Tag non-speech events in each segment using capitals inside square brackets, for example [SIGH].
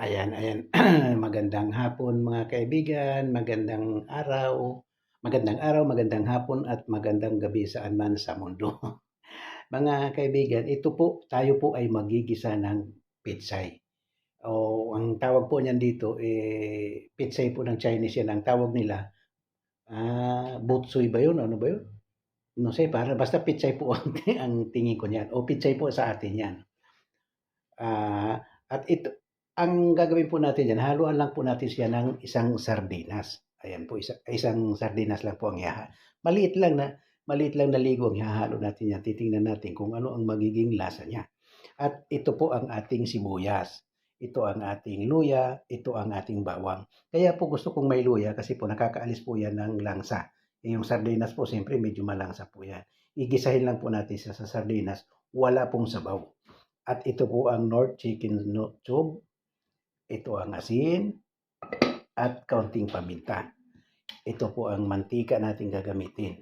Ayan, ayan. [CLEARS THROAT] Magandang hapon mga kaibigan, magandang araw, magandang araw, magandang hapon at magandang gabi saan man sa mundo. [LAUGHS] Mga kaibigan, ito po, tayo po ay magigisa ng pitsay. O ang tawag po niyan dito, eh, pitsay po ng Chinese yan. Ang tawag nila, ah, butsoy ba yun? Ano ba yun? No sé, para basta pitsay po [LAUGHS] ang, ang tingin ko niyan. O pitsay po sa atin yan. Ah, at ito, ang gagawin po natin diyan, haluan lang po natin siya ng isang sardinas. Ayan po, isa, isang sardinas lang po ang ihaha. Maliit lang na, maliit lang na ligo ang ihahalo natin yan. Titingnan natin kung ano ang magiging lasa niya. At ito po ang ating sibuyas. Ito ang ating luya, ito ang ating bawang. Kaya po gusto kong may luya kasi po nakakaalis po yan ng langsa. Eh, Yung sardinas po, siyempre medyo malangsa po yan. Igisahin lang po natin siya sa sardinas, wala pong sabaw. At ito po ang North Chicken Tube. Ito ang asin at kaunting paminta. Ito po ang mantika natin gagamitin.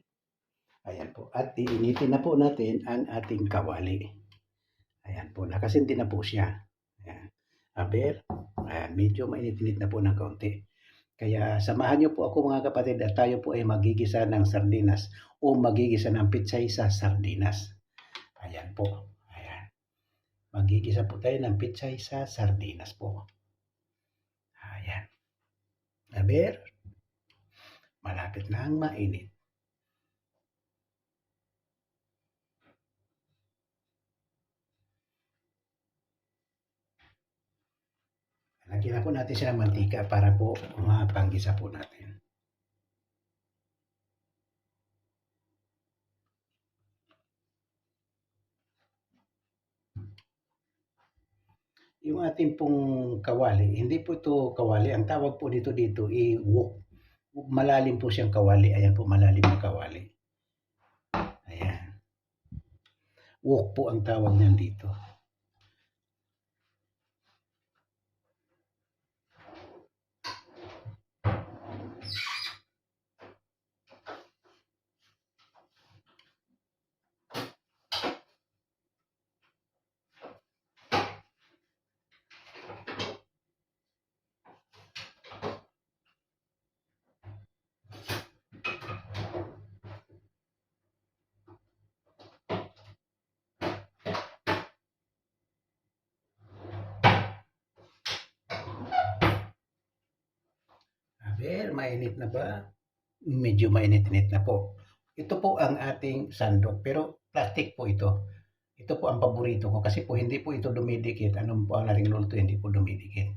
Ayan po. At iinitin na po natin ang ating kawali. Ayan po. Nakasindi na po siya. Ayan. Aber, ayan, medyo mainit-init na po ng kaunti. Kaya samahan niyo po ako mga kapatid at tayo po ay magigisa ng sardinas o magigisa ng pitsay sa sardinas. Ayan po. Ayan. Magigisa po tayo ng pitsay sa sardinas po. Aber, malapit na ang mainit. Lagyan na po natin siya ng mantika para po mapanggisa po natin. Yung ating pong kawali, hindi po ito kawali. Ang tawag po dito dito i wok. Malalim po siyang kawali. Ayan po, malalim na kawali. Ayan. Wok po ang tawag niyan dito. Aber, mainit na ba? Medyo mainit-init na po. Ito po ang ating sandok, pero plastic po ito. Ito po ang paborito ko kasi po hindi po ito dumidikit. Anong po ang laring luto, hindi po dumidikit.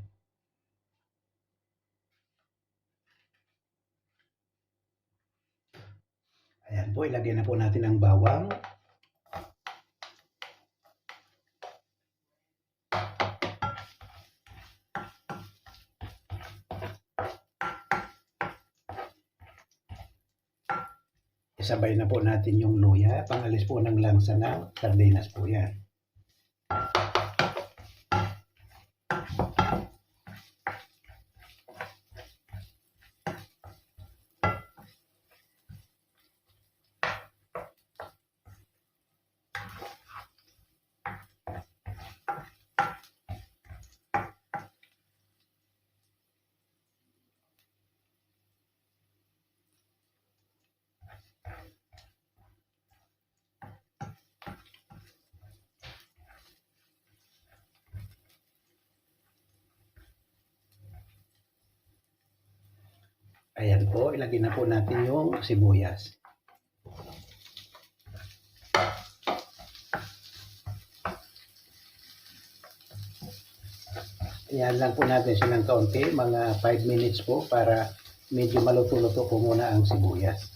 Ayan po, ilagay na po natin ang bawang. Isabay na po natin yung luya. Pangalis po ng langsa ng sardinas po yan. Ayan po, ilagay na po natin yung sibuyas. Ayan lang po natin silang kaunti, mga 5 minutes po para medyo maluto-luto po muna ang sibuyas.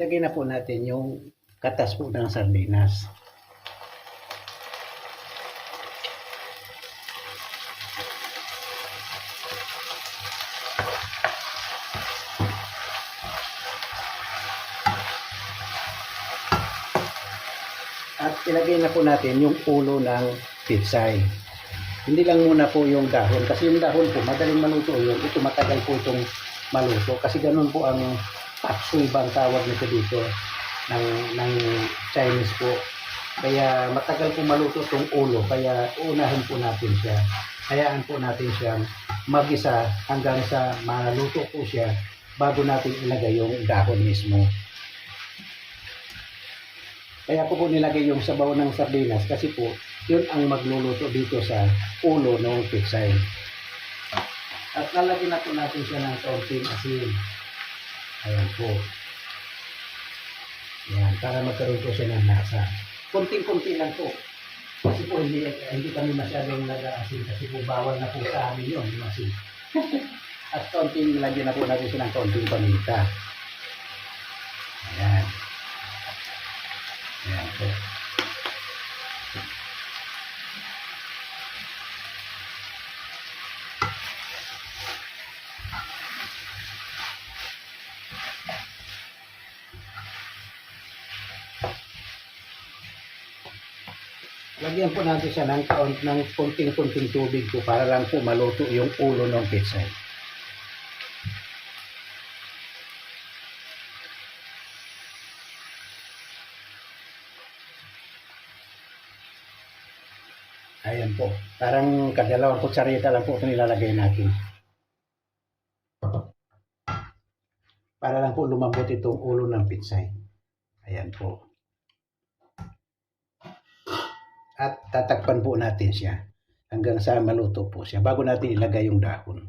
Ilagay na po natin yung katas po ng sardinas. At ilagay na po natin yung ulo ng pitsay. Hindi lang muna po yung dahon kasi yung dahon po madaling maluto yun. Ito matagal po itong maluto kasi ganun po ang tapsoy ba ang tawag nito dito ng, ng Chinese po. Kaya matagal po maluto itong ulo kaya uunahin po natin siya. Hayaan po natin siyang magisa hanggang sa maluto po siya bago natin ilagay yung dahon mismo. Kaya ko po nilagay yung sabaw ng sardinas kasi po yun ang magluluto dito sa ulo ng pitsay. At lalagyan na po natin siya ng kaunting asin. Ayan po. Ayan, para magkaroon po siya ng lasa. Kunting-kunti lang po. Kasi po hindi, hindi kami masyadong nag-aasin kasi po bawal na po sa amin yun, yung asin. [LAUGHS] At kaunting lagyan na po natin siya ng kaunting paminta. Ayan. Ayan po. Lagyan po natin siya ng, kaun- ng kunting-kunting tubig po para lang po maluto yung ulo ng pitsay. Ayan po. Parang kadalawang kutsarita lang po ito nilalagay natin. Para lang po lumambot itong ulo ng pitsay. Ayan po. Tatakpan po natin siya hanggang sa maluto po siya bago natin ilagay yung dahon.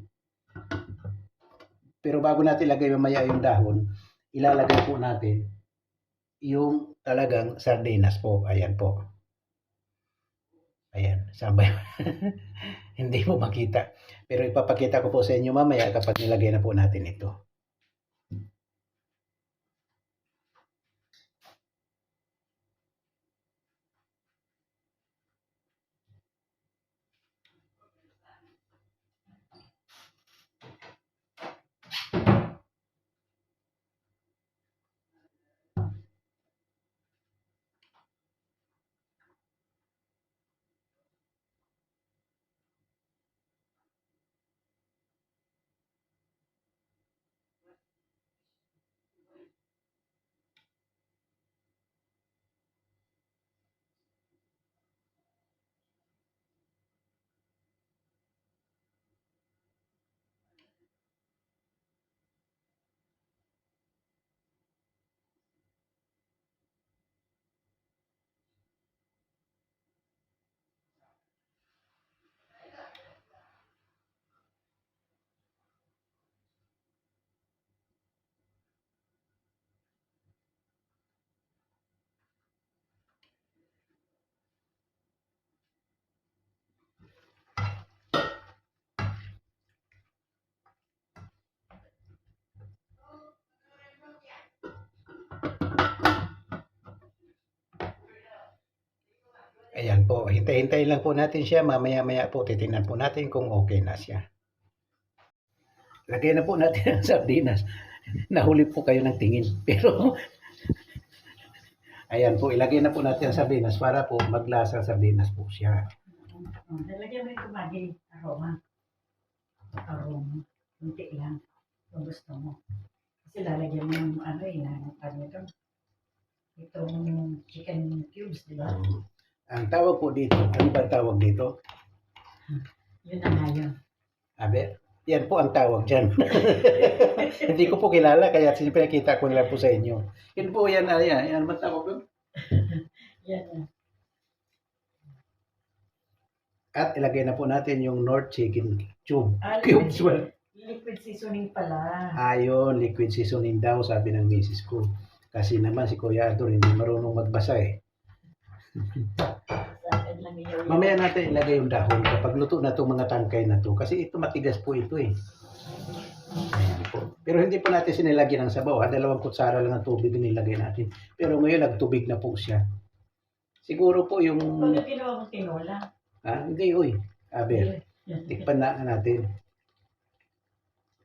Pero bago natin ilagay mamaya yung dahon, ilalagay po natin yung talagang sardinas po. Ayan po. Ayan, sabay. [LAUGHS] Hindi mo makita. Pero ipapakita ko po sa inyo mamaya kapag nilagay na po natin ito. Po, hintay-hintay lang po natin siya. Mamaya-maya po titingnan po natin kung okay na siya. Lagay na po natin ang sardinas. Nahuli po kayo ng tingin. Pero, ayan po, ilagay na po natin ang sardinas para po maglasa ang sardinas po siya. Oh, Lalagyan mo yung tumagi, aroma. Aroma. Kunti lang. Kung gusto mo. Kasi lalagyan mo yung ano eh, na- ano ito. Itong chicken cubes, di ba? Um, ang tawag po dito, ano ba ang tawag dito? Yun na nga yun. Abe, yan po ang tawag dyan. [LAUGHS] Hindi ko po kilala, kaya pinakita ko lang po sa inyo. Yun po yan, ayan, yan ba tawag doon? [LAUGHS] Yan na. At ilagay na po natin yung North Chicken Cube. Ah, Cubes, liquid, well. liquid seasoning pala. Ayon, liquid seasoning daw, sabi ng misis ko. Kasi naman si Kuya Arthur hindi marunong magbasa eh. Sa akin lang yun. Mamaya natin ilagay yung dahon kapag luto na itong mga tangkay na to. Kasi ito matigas po ito eh. Ayan po. Pero hindi po natin sinilagyan ng sabaw. Ha? Dalawang kutsara lang ng tubig nilagay natin. Pero ngayon nagtubig na po siya. Siguro po yung... Pag ginawa mo tinola. Ah, hindi, uy. Aber, tikpan na natin.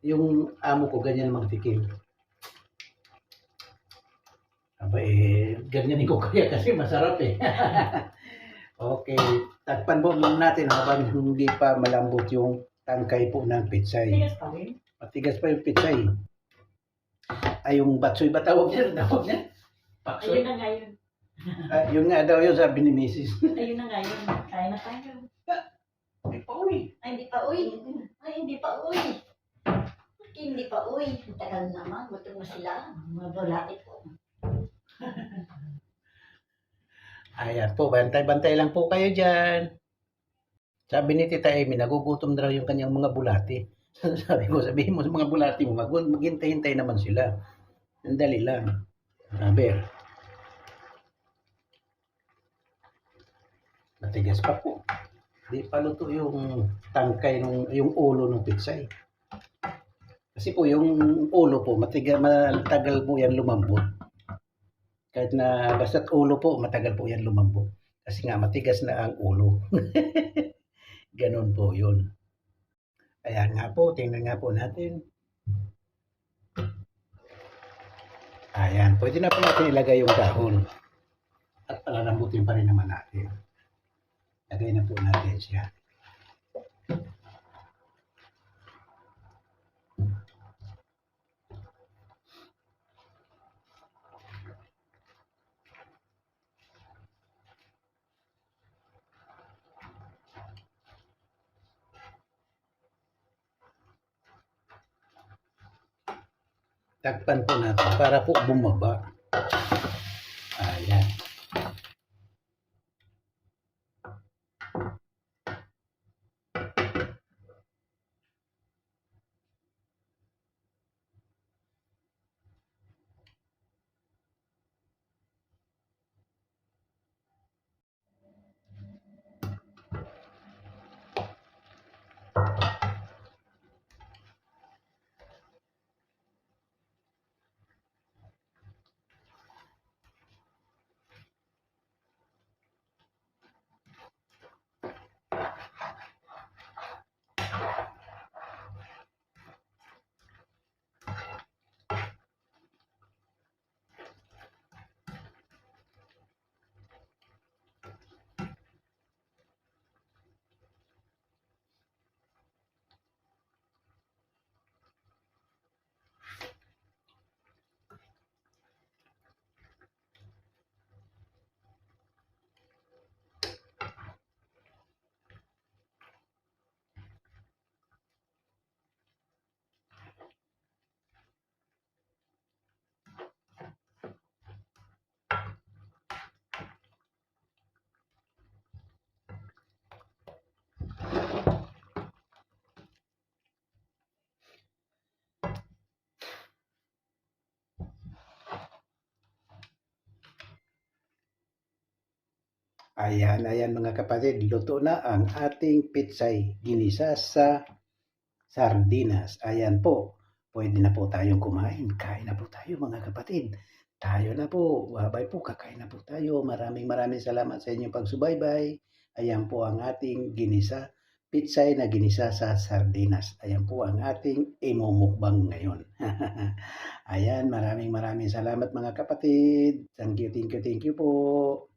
Yung amo ko, ganyan magtikim. Aba eh, ganyan ko [LAUGHS] kaya kasi masarap eh. [LAUGHS] okay, takpan po muna natin habang hindi pa malambot yung tangkay po ng pitsay. Tigas pa rin. Matigas pa yung pitsay. Ay, yung batsoy ba tawag niya? [LAUGHS] Tawag niya? Ayun Paksoy? na nga yun. Ah, yun nga daw yun sabi ni Mrs. Ayun na nga yun. Kaya na tayo. Ay, pauwi. Ay, hindi pa uy. Ay, hindi pa uy. Hindi pa. Ang tagal naman. Gutom na sila. Mga bulati po. [LAUGHS] Ayan po, bantay-bantay lang po kayo dyan. Sabi ni Tita Amy, nagugutom na yung kanyang mga bulati. [LAUGHS] Sabi ko, sabihin mo sa mga bulati mo, mag maghintay-hintay naman sila. Sandali lang. Aber. Matigas pa po. Di pa luto yung tangkay, nung, yung ulo ng pitsay. Kasi po, yung ulo po, matigas, matagal po yan lumambot. Kahit na basta't ulo po, matagal po yan lumambot. Kasi nga matigas na ang ulo. [LAUGHS] Ganon po yun. Kaya nga po, tingnan nga po natin. Ayan, pwede na po natin ilagay yung dahon. At palalambutin pa rin naman natin. Lagay na po natin siya. Takpan po natin para po bumaba. Ayan. Ayan, ayan mga kapatid, luto na ang ating pitsay ginisa sa sardinas. Ayan po, pwede na po tayong kumain. Kain na po tayo mga kapatid. Tayo na po, babay po, kakain na po tayo. Maraming maraming salamat sa inyong pagsubaybay. Ayan po ang ating ginisa, pitsay na ginisa sa sardinas. Ayan po ang ating imumukbang ngayon. [LAUGHS] Ayan, maraming maraming salamat mga kapatid. Thank you, thank you, thank you po.